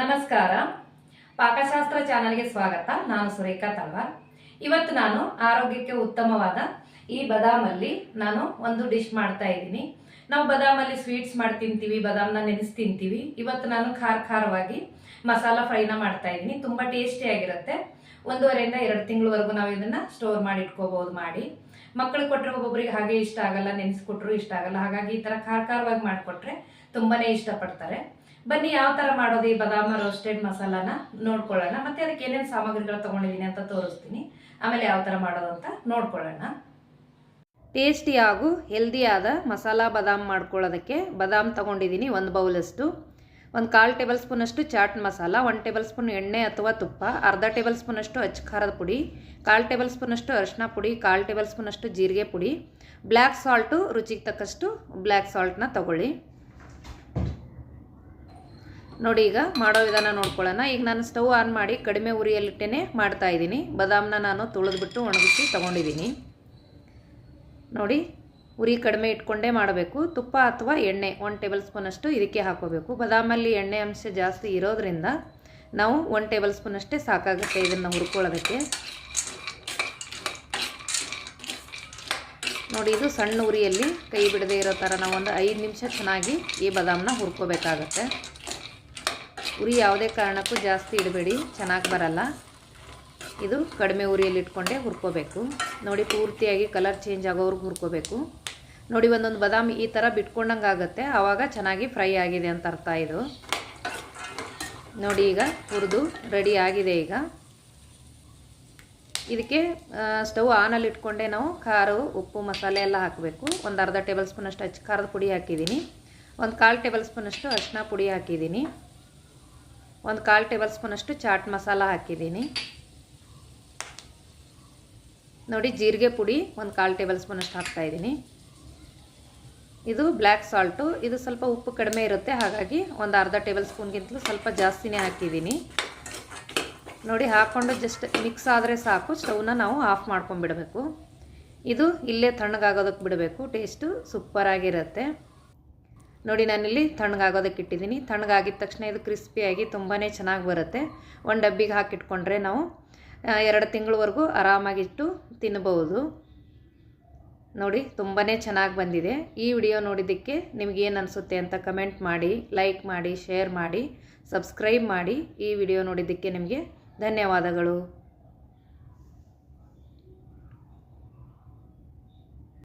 ನಮಸ್ಕಾರ. ಪಾಕಶಾಸ್ತ್ರ ಚಾನಲ್ಗೆ ಸ್ವಾಗತ. ನಾನು ಸುರೇಖಾ ತಲ್ವಾರ್. ಇವತ್ತು ನಾನು ಆರೋಗ್ಯಕ್ಕೆ ಉತ್ತಮವಾದ ಈ ಬದಾಮಲ್ಲಿ ನಾನು ಒಂದು ಡಿಶ್ ಮಾಡ್ತಾ ಇದ್ದೀನಿ. ನಾವು ಬದಾಮಲ್ಲಿ ಸ್ವೀಟ್ಸ್ ಮಾಡಿ ತಿಂತೀವಿ, ಬದಾಮ್ನ ನೆನೆಸಿ ತಿಂತೀವಿ. ಇವತ್ತು ನಾನು ಖಾರ ಖಾರವಾಗಿ ಮಸಾಲ ಫ್ರೈನ ಮಾಡ್ತಾ ಇದ್ದೀನಿ. ತುಂಬ ಟೇಸ್ಟಿಯಾಗಿರುತ್ತೆ ಒಂದೂವರೆಯಿಂದ ಎರಡು ತಿಂಗಳವರೆಗೂ ನಾವು ಇದನ್ನ ಸ್ಟೋರ್ ಮಾಡಿ ಇಟ್ಕೋಬಹುದು, ಮಾಡಿ. ಮಕ್ಕಳು ಕೊಟ್ಟರೆ ಒಬ್ಬೊಬ್ಬರಿಗೆ ಹಾಗೆ ಇಷ್ಟ ಆಗಲ್ಲ, ನೆನೆಸ್ಕೊಟ್ರು ಇಷ್ಟ ಆಗಲ್ಲ. ಹಾಗಾಗಿ ಈ ಥರ ಖಾರ ಖಾರವಾಗಿ ಮಾಡಿಕೊಟ್ರೆ ತುಂಬಾನೇ ಇಷ್ಟಪಡ್ತಾರೆ. ಬನ್ನಿ, ಯಾವ ತರ ಮಾಡೋದು ಈ ಬದಾಮ ರೋಸ್ಟೆಡ್ ಮಸಾಲಾನ ನೋಡ್ಕೊಳ್ಳೋಣ. ಮತ್ತೆ ಅದಕ್ಕೆ ಏನೇನು ಸಾಮಗ್ರಿಗಳು ತಗೊಂಡಿದ್ದೀನಿ ಅಂತ ತೋರಿಸ್ತೀನಿ. ಆಮೇಲೆ ಯಾವ ತರ ಮಾಡೋದು ಅಂತ ನೋಡ್ಕೊಳ್ಳೋಣ. ಟೇಸ್ಟಿ ಹಾಗೂ ಹೆಲ್ದಿಯಾದ ಮಸಾಲಾ ಬದಾಮ್ ಮಾಡ್ಕೊಳ್ಳೋದಕ್ಕೆ ಬದಾಮ್ ತಗೊಂಡಿದ್ದೀನಿ ಒಂದು ಬೌಲಷ್ಟು. ಒಂದು ಕಾಲು ಟೇಬಲ್ ಸ್ಪೂನಷ್ಟು ಚಾಟ್ ಮಸಾಲ, ಒಂದು ಟೇಬಲ್ ಸ್ಪೂನ್ ಎಣ್ಣೆ ಅಥವಾ ತುಪ್ಪ, ಅರ್ಧ ಟೇಬಲ್ ಸ್ಪೂನಷ್ಟು ಅಚ್ಚ ಖಾರದ ಪುಡಿ, ಕಾಲು ಟೇಬಲ್ ಸ್ಪೂನಷ್ಟು ಅರಿಶಿನ ಪುಡಿ, ಕಾಲು ಟೇಬಲ್ ಸ್ಪೂನಷ್ಟು ಜೀರಿಗೆ ಪುಡಿ. ಬ್ಲ್ಯಾಕ್ ಸಾಲ್ಟು ರುಚಿಗೆ ತಕ್ಕಷ್ಟು ಬ್ಲ್ಯಾಕ್ ಸಾಲ್ಟನ್ನ ತಗೊಳ್ಳಿ. ನೋಡಿ ಈಗ ಮಾಡೋ ವಿಧಾನ ನೋಡ್ಕೊಳ್ಳೋಣ. ಈಗ ನಾನು ಸ್ಟವ್ ಆನ್ ಮಾಡಿ ಕಡಿಮೆ ಉರಿಯಲ್ಲಿಟ್ಟೇ ಮಾಡ್ತಾ ಇದ್ದೀನಿ. ಬಾದಾಮನ್ನ ನಾನು ತುಳಿದ್ಬಿಟ್ಟು ಒಣಗಿಸಿ ತೊಗೊಂಡಿದ್ದೀನಿ. ನೋಡಿ, ಉರಿ ಕಡಿಮೆ ಇಟ್ಕೊಂಡೇ ಮಾಡಬೇಕು. ತುಪ್ಪ ಅಥವಾ ಎಣ್ಣೆ ಒನ್ ಟೇಬಲ್ ಸ್ಪೂನಷ್ಟು ಇದಕ್ಕೆ ಹಾಕೋಬೇಕು. ಬಾದಾಮಲ್ಲಿ ಎಣ್ಣೆ ಅಂಶ ಜಾಸ್ತಿ ಇರೋದ್ರಿಂದ ನಾವು ಒನ್ ಟೇಬಲ್ ಸ್ಪೂನಷ್ಟೇ ಸಾಕಾಗುತ್ತೆ ಇದನ್ನು ಹುರ್ಕೊಳ್ಳೋದಕ್ಕೆ. ನೋಡಿ, ಇದು ಸಣ್ಣ ಉರಿಯಲ್ಲಿ ಕೈ ಬಿಡದೇ ಇರೋ ಥರ ನಾವು ಒಂದು ಐದು ನಿಮಿಷ ಚೆನ್ನಾಗಿ ಈ ಬಾದಾಮನ್ನ ಹುರ್ಕೋಬೇಕಾಗತ್ತೆ. ಉರಿ ಯಾವುದೇ ಕಾರಣಕ್ಕೂ ಜಾಸ್ತಿ ಇಡಬೇಡಿ, ಚೆನ್ನಾಗಿ ಬರಲ್ಲ. ಇದು ಕಡಿಮೆ ಉರಿಯಲ್ಲಿ ಇಟ್ಕೊಂಡೆ ಹುರ್ಕೋಬೇಕು. ನೋಡಿ, ಪೂರ್ತಿಯಾಗಿ ಕಲರ್ ಚೇಂಜ್ ಆಗೋವ್ರಿಗೆ ಹುರ್ಕೋಬೇಕು. ನೋಡಿ, ಒಂದೊಂದು ಬದಾಮಿ ಈ ಥರ ಬಿಟ್ಕೊಂಡಂಗೆ ಆಗುತ್ತೆ. ಆವಾಗ ಚೆನ್ನಾಗಿ ಫ್ರೈ ಆಗಿದೆ ಅಂತ ಅರ್ಥ ಇದು. ನೋಡಿ, ಈಗ ಹುರಿದು ರೆಡಿ ಆಗಿದೆ ಈಗ. ಇದಕ್ಕೆ ಸ್ಟವ್ ಆನಲ್ಲಿ ಇಟ್ಕೊಂಡೆ ನಾವು ಖಾರ, ಉಪ್ಪು, ಮಸಾಲೆ ಎಲ್ಲ ಹಾಕಬೇಕು. ಒಂದು ಅರ್ಧ ಟೇಬಲ್ ಸ್ಪೂನಷ್ಟು ಅಚ್ಚ ಖಾರದ ಪುಡಿ ಹಾಕಿದ್ದೀನಿ. ಒಂದು ಕಾಲು ಟೇಬಲ್ ಸ್ಪೂನಷ್ಟು ಅರಿಶಿನ ಪುಡಿ ಹಾಕಿದ್ದೀನಿ. ಒಂದು ಕಾಲು ಟೇಬಲ್ ಸ್ಪೂನಷ್ಟು ಚಾಟ್ ಮಸಾಲ ಹಾಕಿದ್ದೀನಿ. ನೋಡಿ, ಜೀರಿಗೆ ಪುಡಿ ಒಂದು ಕಾಲು ಟೇಬಲ್ ಸ್ಪೂನಷ್ಟು ಹಾಕ್ತಾಯಿದ್ದೀನಿ ಇದು ಬ್ಲ್ಯಾಕ್ ಸಾಲ್ಟು. ಇದು ಸ್ವಲ್ಪ ಉಪ್ಪು ಕಡಿಮೆ ಇರುತ್ತೆ, ಹಾಗಾಗಿ ಒಂದು ಅರ್ಧ ಟೇಬಲ್ ಸ್ಪೂನ್ಗಿಂತಲೂ ಸ್ವಲ್ಪ ಜಾಸ್ತಿನೇ ಹಾಕಿದ್ದೀನಿ. ನೋಡಿ, ಹಾಕ್ಕೊಂಡು ಜಸ್ಟ್ ಮಿಕ್ಸ್ ಆದರೆ ಸಾಕು. ಸ್ಟವ್ನ ನಾವು ಆಫ್ ಮಾಡ್ಕೊಂಡ್ಬಿಡಬೇಕು. ಇದು ಇಲ್ಲೇ ತಣ್ಣಗಾಗೋದಕ್ಕೆ ಬಿಡಬೇಕು. ಟೇಸ್ಟು ಸೂಪರಾಗಿರುತ್ತೆ. ನೋಡಿ, ನಾನಿಲ್ಲಿ ತಣ್ಣಗಾಗೋದಕ್ಕೆ ಇಟ್ಟಿದ್ದೀನಿ. ತಣ್ಣಗಾಗಿದ ತಕ್ಷಣ ಇದು ಕ್ರಿಸ್ಪಿಯಾಗಿ ತುಂಬಾ ಚೆನ್ನಾಗಿ ಬರುತ್ತೆ. ಒಂದು ಡಬ್ಬಿಗೆ ಹಾಕಿಟ್ಕೊಂಡ್ರೆ ನಾವು ಎರಡು ತಿಂಗಳವರೆಗೂ ಆರಾಮಾಗಿಟ್ಟು ತಿನ್ಬೋದು. ನೋಡಿ ತುಂಬಾ ಚೆನ್ನಾಗಿ ಬಂದಿದೆ. ಈ ವಿಡಿಯೋ ನೋಡಿದ್ದಕ್ಕೆ ನಿಮಗೇನು ಅನಿಸುತ್ತೆ ಅಂತ ಕಮೆಂಟ್ ಮಾಡಿ, ಲೈಕ್ ಮಾಡಿ, ಶೇರ್ ಮಾಡಿ, ಸಬ್ಸ್ಕ್ರೈಬ್ ಮಾಡಿ ಈ ವಿಡಿಯೋ ನೋಡಿದ್ದಕ್ಕೆ ನಿಮಗೆ ಧನ್ಯವಾದಗಳು.